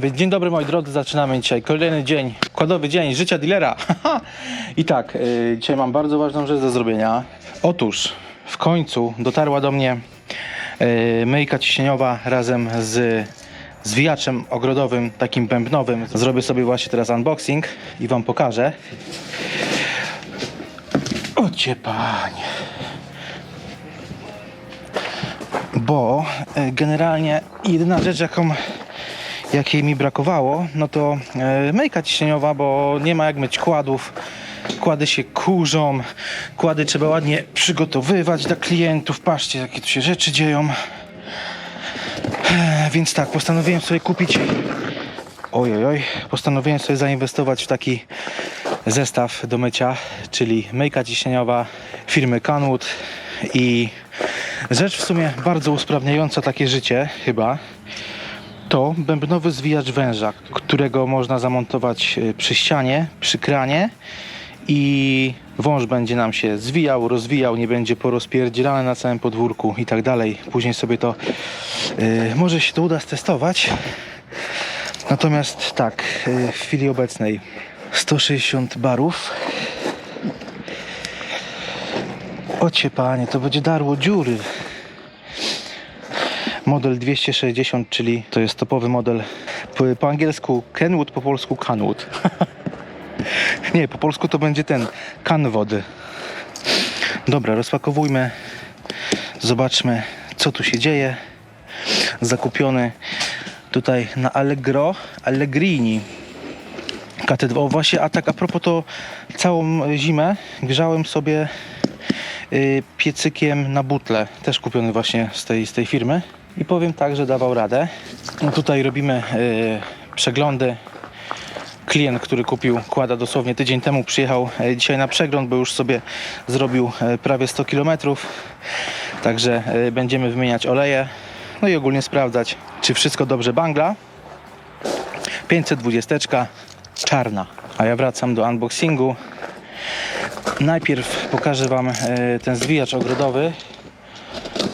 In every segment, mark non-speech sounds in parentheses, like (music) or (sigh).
Więc dzień dobry moi drodzy, zaczynamy dzisiaj kolejny dzień, kładowy dzień życia dealera. (laughs) I tak, y, dzisiaj mam bardzo ważną rzecz do zrobienia. Otóż w końcu dotarła do mnie y, myjka ciśnieniowa razem z zwijaczem ogrodowym, takim bębnowym. Zrobię sobie właśnie teraz unboxing i wam pokażę. Ocie panie. Bo y, generalnie jedyna rzecz jaką jakiej mi brakowało, no to e, myjka ciśnieniowa, bo nie ma jak myć kładów. Kłady się kurzą, kłady trzeba ładnie przygotowywać dla klientów. Patrzcie, jakie tu się rzeczy dzieją. E, Więc tak, postanowiłem sobie kupić. Oj, oj, oj. Postanowiłem sobie zainwestować w taki zestaw do mycia, czyli myjka ciśnieniowa firmy Canwood i rzecz w sumie bardzo usprawniająca takie życie, chyba to bębnowy zwijacz węża, którego można zamontować e, przy ścianie, przy kranie i wąż będzie nam się zwijał, rozwijał, nie będzie porozpierdzielany na całym podwórku i tak dalej. Później sobie to e, może się to uda stestować. Natomiast tak, e, w chwili obecnej 160 barów. Ocie panie, to będzie darło dziury. Model 260, czyli to jest topowy model po, angielsku Kenwood, po polsku Canwood. (laughs) Nie, po polsku to będzie ten Canwod. Dobra, rozpakowujmy. Zobaczmy, co tu się dzieje. Zakupiony tutaj na Allegro, Allegrini. KT2. O właśnie, a tak a propos to całą zimę grzałem sobie y, piecykiem na butle, też kupiony właśnie z tej, z tej firmy i powiem tak, że dawał radę. No tutaj robimy y, przeglądy. Klient, który kupił kłada dosłownie tydzień temu przyjechał y, dzisiaj na przegląd, bo już sobie zrobił y, prawie 100 km. Także będziemy wymieniać oleje, no i ogólnie sprawdzać, czy wszystko dobrze bangla. 520 czarna. A ja wracam do unboxingu. Najpierw pokażę Wam e, ten zwijacz ogrodowy,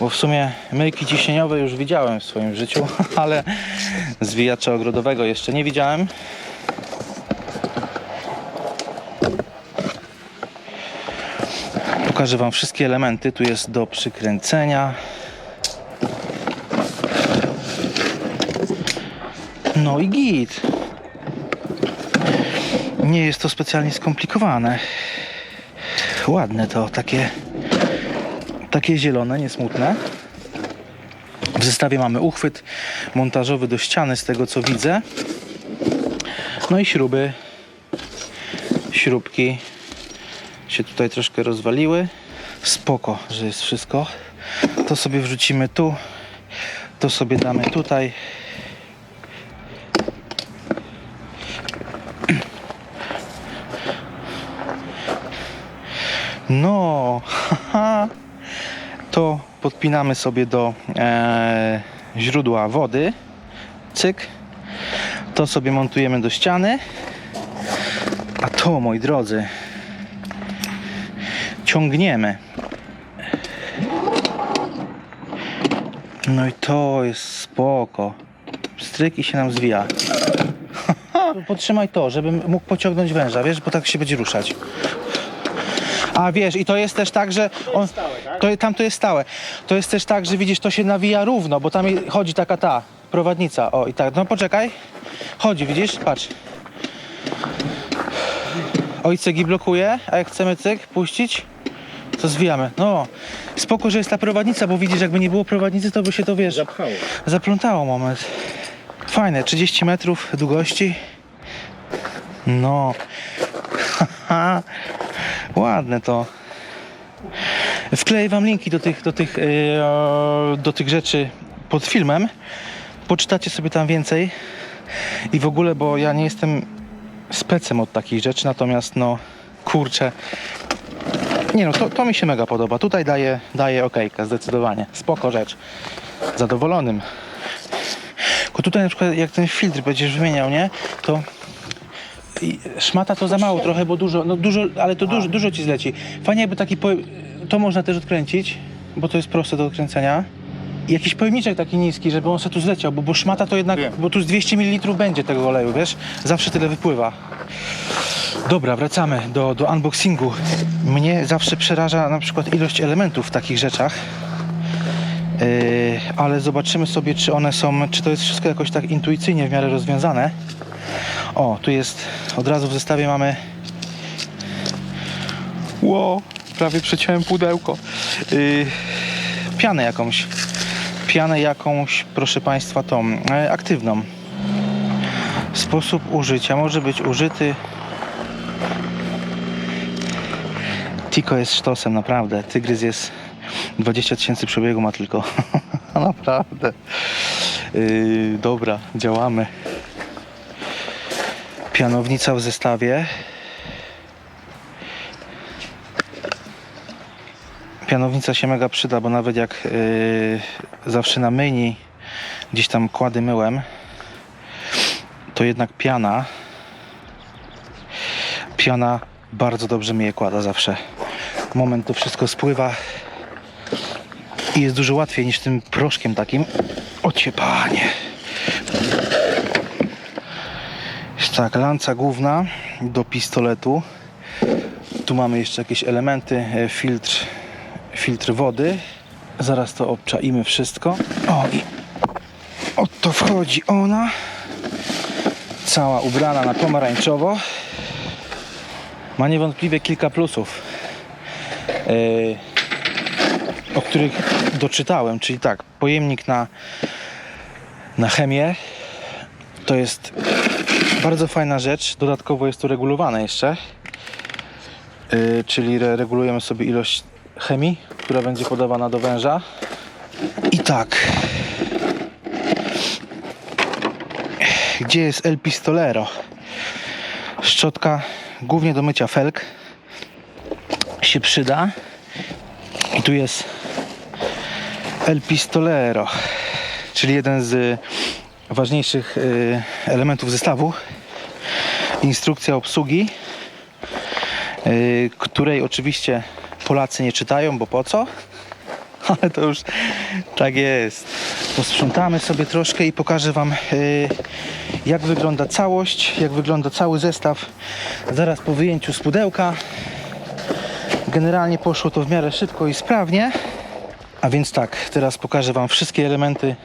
bo w sumie myjki ciśnieniowe już widziałem w swoim życiu, (laughs) ale zwijacza ogrodowego jeszcze nie widziałem. Pokażę Wam wszystkie elementy. Tu jest do przykręcenia. No i git. Nie jest to specjalnie skomplikowane. Ładne to, takie, takie zielone, niesmutne. W zestawie mamy uchwyt montażowy do ściany, z tego co widzę. No i śruby. Śrubki się tutaj troszkę rozwaliły. Spoko, że jest wszystko. To sobie wrzucimy tu. To sobie damy tutaj. No, (laughs) haha. To podpinamy sobie do e, źródła wody. Cyk. To sobie montujemy do ściany. A to, moi drodzy, ciągniemy. No i to jest spoko. Stryk i się nam zwija. (laughs) Podtrzymaj to, żebym mógł pociągnąć węża, wiesz, bo tak się będzie ruszać. A wiesz, i to jest też tak, że on, to, tam to jest stałe. To jest też tak, że widzisz, to się nawija równo, bo tam je- chodzi taka ta prowadnica. O i tak, no poczekaj. Chodzi, widzisz? Patrz. Oj, cygi blokuje, a jak chcemy cyk puścić, to zwijamy. No, spoko, że jest ta prowadnica, bo widzisz, jakby nie było prowadnicy, to by się to, wiesz, Zapchało. zaplątało moment. Fajne, 30 metrów długości. No. (laughs) Ładne to. Wkleję wam linki do tych, do tych, yy, do tych rzeczy pod filmem. Poczytacie sobie tam więcej. I w ogóle, bo ja nie jestem specem od takich rzeczy, natomiast no kurczę. Nie no, to, to mi się mega podoba. Tutaj daję, daję okejkę, zdecydowanie. Spoko rzecz. Zadowolonym. Tylko tutaj na przykład jak ten filtr będziesz wymieniał, nie? To i szmata to za mało trochę, bo dużo, no dużo, ale to dużo, dużo ci zleci. Fajnie jakby taki, po... to można też odkręcić, bo to jest proste do odkręcenia. jakiś pojemniczek taki niski, żeby on sobie tu zleciał, bo, bo szmata to jednak, Wiem. bo tu z 200 ml będzie tego oleju, wiesz? Zawsze tyle wypływa. Dobra, wracamy do, do unboxingu. Mnie zawsze przeraża na przykład ilość elementów w takich rzeczach. Yy, ale zobaczymy sobie, czy one są, czy to jest wszystko jakoś tak intuicyjnie w miarę rozwiązane. O, tu jest, od razu w zestawie mamy Ło, prawie przeciąłem pudełko. Yy, pianę jakąś. Pianę jakąś, proszę Państwa, tą e, aktywną. Sposób użycia może być użyty. Tiko jest sztosem, naprawdę. Tygrys jest 20 tysięcy przebiegu ma tylko. (laughs) naprawdę. Yy, dobra, działamy. Pianownica w zestawie. Pianownica się mega przyda, bo nawet jak yy, zawsze na myjni gdzieś tam kłady myłem, to jednak piana piana bardzo dobrze myje kłada zawsze. Moment to wszystko spływa i jest dużo łatwiej niż tym proszkiem takim. Ocie panie. Jest tak, lanca główna do pistoletu. Tu mamy jeszcze jakieś elementy, e, filtr, filtr wody. Zaraz to obczaimy wszystko. O i oto wchodzi ona. Cała ubrana na pomarańczowo. Ma niewątpliwie kilka plusów, e, o których doczytałem. Czyli tak, pojemnik na, na chemię to jest bardzo fajna rzecz. Dodatkowo jest to regulowane jeszcze. Yy, czyli re regulujemy sobie ilość chemii, która będzie podawana do węża. I tak. Gdzie jest El Pistolero? Szczotka głównie do mycia felg się przyda. I tu jest El Pistolero, czyli jeden z ważniejszych y, elementów zestawu. Instrukcja obsługi y, której oczywiście Polacy nie czytają, bo po co? (laughs) Ale to już tak jest. Posprzątamy sobie troszkę i pokażę Wam, y, jak wygląda całość, jak wygląda cały zestaw zaraz po wyjęciu z pudełka. Generalnie poszło to w miarę szybko i sprawnie. A więc tak, teraz pokażę Wam wszystkie elementy,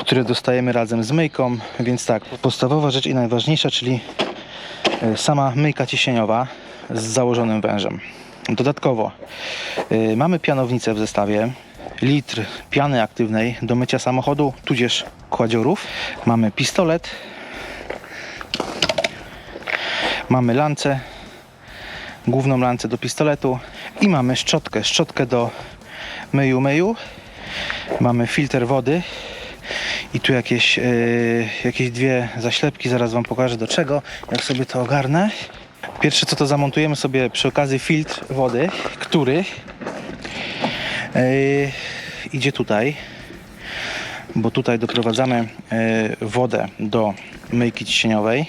które dostajemy razem z myjką. Więc tak, podstawowa rzecz i najważniejsza, czyli y, sama myjka ciśnieniowa z założonym wężem. Dodatkowo y, mamy pianownicę w zestawie, litr piany aktywnej do mycia samochodu, tudzież kładziorów. Mamy pistolet, mamy lancę, główną lancę do pistoletu i mamy szczotkę, szczotkę do myju myju. Mamy filtr wody i tu jakieś, yy, jakieś dwie zaślepki, zaraz Wam pokażę do czego, jak sobie to ogarnę. Pierwsze co to zamontujemy sobie przy okazji filtr wody, który yy, idzie tutaj, bo tutaj doprowadzamy yy, wodę do myjki ciśnieniowej.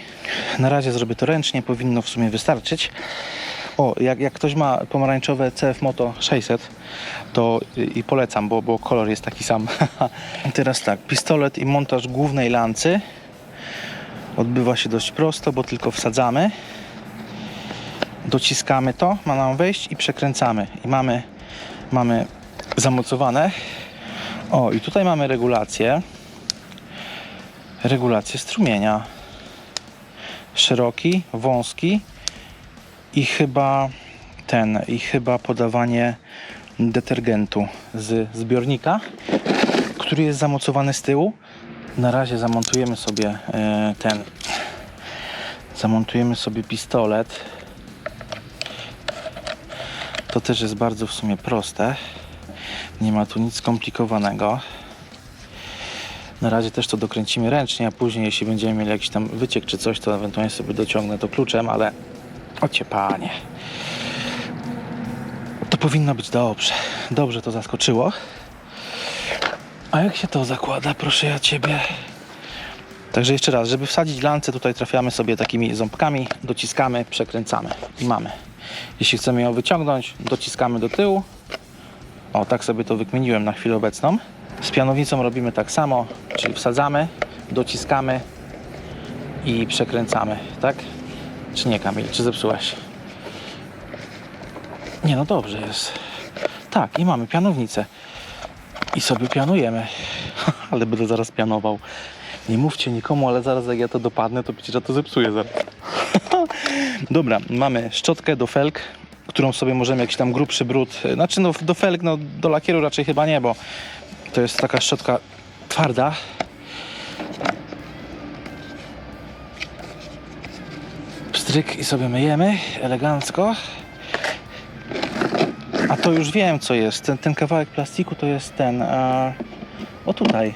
Na razie zrobię to ręcznie, powinno w sumie wystarczyć. O, jak, jak ktoś ma pomarańczowe CF Moto 600, to y, i polecam, bo, bo kolor jest taki sam. (laughs) Teraz tak, pistolet i montaż głównej lancy odbywa się dość prosto, bo tylko wsadzamy dociskamy to, ma nam wejść i przekręcamy. I mamy, mamy zamocowane. O, i tutaj mamy regulację. Regulację strumienia. Szeroki, wąski i chyba ten, i chyba podawanie detergentu z zbiornika, który jest zamocowany z tyłu. Na razie zamontujemy sobie e, ten, zamontujemy sobie pistolet. To też jest bardzo w sumie proste. Nie ma tu nic skomplikowanego. Na razie też to dokręcimy ręcznie, a później jeśli będziemy mieli jakiś tam wyciek czy coś, to ewentualnie sobie dociągnę to kluczem, ale ocie panie. To powinno być dobrze. Dobrze to zaskoczyło. A jak się to zakłada, proszę ja ciebie? Także jeszcze raz, żeby wsadzić lancę, tutaj trafiamy sobie takimi ząbkami, dociskamy, przekręcamy i mamy. Jeśli chcemy ją wyciągnąć, dociskamy do tyłu. O, tak sobie to wykminiłem na chwilę obecną. Z pianownicą robimy tak samo, czyli wsadzamy, dociskamy i przekręcamy, tak? Czy nie, Kamil? Czy zepsułaś? Nie, no dobrze jest. Tak, i mamy pianownicę. I sobie pianujemy. (laughs) ale będę zaraz pianował. Nie mówcie nikomu, ale zaraz jak ja to dopadnę, to przecież ja to zepsuję zaraz. (laughs) Dobra, mamy szczotkę do felg, którą sobie możemy jakiś tam grubszy brud, znaczy no do felg, no do lakieru raczej chyba nie, bo to jest taka szczotka twarda. Pstryk i sobie myjemy elegancko. A to już wiem co jest. Ten, ten kawałek plastiku to jest ten. A, o tutaj.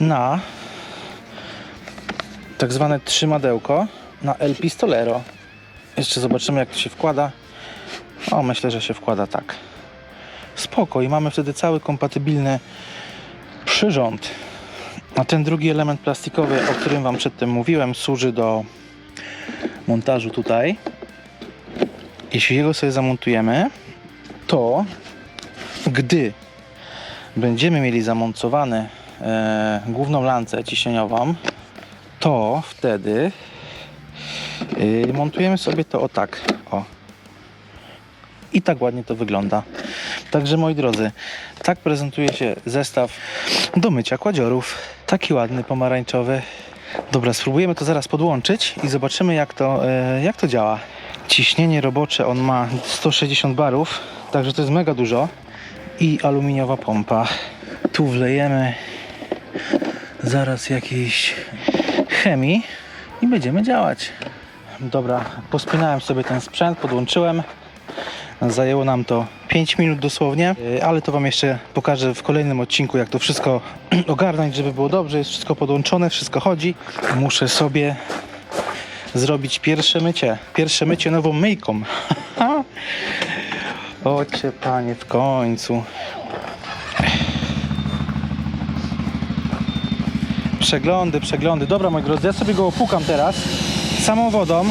Na tak zwane trzymadełko na El Pistolero. Jeszcze zobaczymy jak to się wkłada. O, myślę, że się wkłada tak. Spoko i mamy wtedy cały kompatybilny przyrząd. A ten drugi element plastikowy, o którym Wam przedtem mówiłem, służy do montażu tutaj. Jeśli jego sobie zamontujemy, to gdy będziemy mieli zamontowane e, główną lancę ciśnieniową, to wtedy y, montujemy sobie to o tak. O. I tak ładnie to wygląda. Także moi drodzy, tak prezentuje się zestaw do mycia kładziorów. Taki ładny, pomarańczowy. Dobra, spróbujemy to zaraz podłączyć i zobaczymy jak to, e, jak to działa. Ciśnienie robocze on ma 160 barów, także to jest mega dużo. I aluminiowa pompa. Tu wlejemy zaraz jakiejś chemii i będziemy działać. Dobra, pospinałem sobie ten sprzęt, podłączyłem. Zajęło nam to 5 minut dosłownie, yy, ale to Wam jeszcze pokażę w kolejnym odcinku, jak to wszystko (clears throat) ogarnąć, żeby było dobrze. Jest wszystko podłączone, wszystko chodzi. Muszę sobie zrobić pierwsze mycie. Pierwsze mycie nową myjką. (laughs) Ocie panie, w końcu. Przeglądy, przeglądy. Dobra, moi drodzy, ja sobie go opukam teraz samą wodą.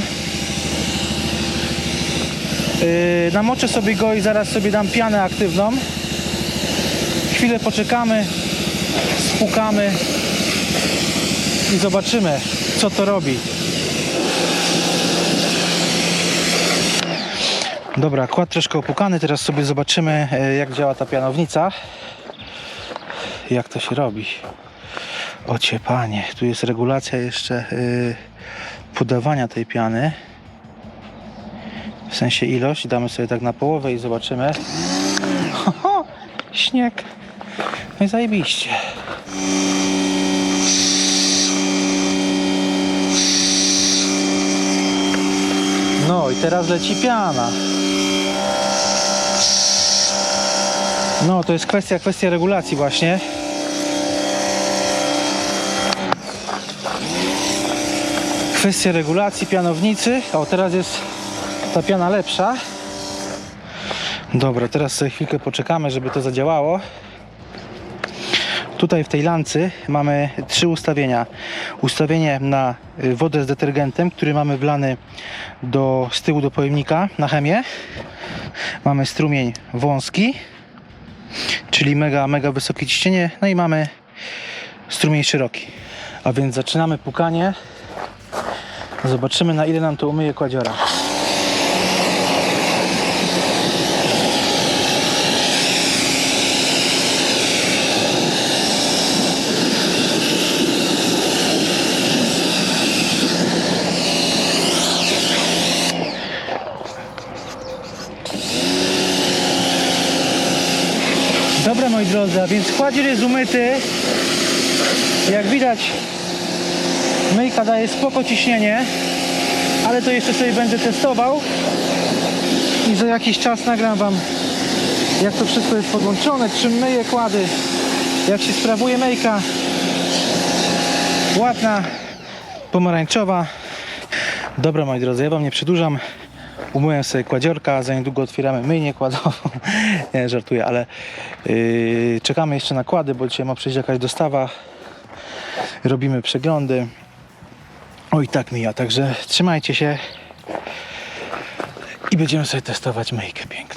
Yy, namoczę sobie go i zaraz sobie dam pianę aktywną. Chwilę poczekamy, spukamy i zobaczymy, co to robi. Dobra, kład troszkę opukany, teraz sobie zobaczymy, e, jak działa ta pianownica. Jak to się robi. Ocie panie, tu jest regulacja jeszcze yy, podawania tej piany. W sensie ilość, damy sobie tak na połowę i zobaczymy. Ho, śnieg. No i zajebiście. No i teraz leci piana. No to jest kwestia, kwestia regulacji właśnie. Kwestia regulacji pianownicy. O, teraz jest ta piana lepsza. Dobra, teraz sobie chwilkę poczekamy, żeby to zadziałało. Tutaj w tej lancy mamy trzy ustawienia. Ustawienie na wodę z detergentem, który mamy wlany do, z tyłu do pojemnika na chemię. Mamy strumień wąski, czyli mega, mega wysokie ciśnienie. No i mamy strumień szeroki. A więc zaczynamy pukanie. Zobaczymy na ile nam to umyje kładziora. Dobra moi drodzy, a więc kładzior jest umyty. Jak widać myjka daje spoko ciśnienie, ale to jeszcze sobie będę testował i za jakiś czas nagram wam jak to wszystko jest podłączone, czym myję kłady, jak się sprawuje myjka. Ładna, pomarańczowa. Dobra moi drodzy, ja wam nie przedłużam. Umyłem sobie kładziorka, za niedługo otwieramy myjnię kładową. (laughs) nie, żartuję, ale yy, czekamy jeszcze na kłady, bo dzisiaj ma przyjść jakaś dostawa. Robimy przeglądy. Oj, tak mija, także trzymajcie się i będziemy sobie testować myjkę piękną.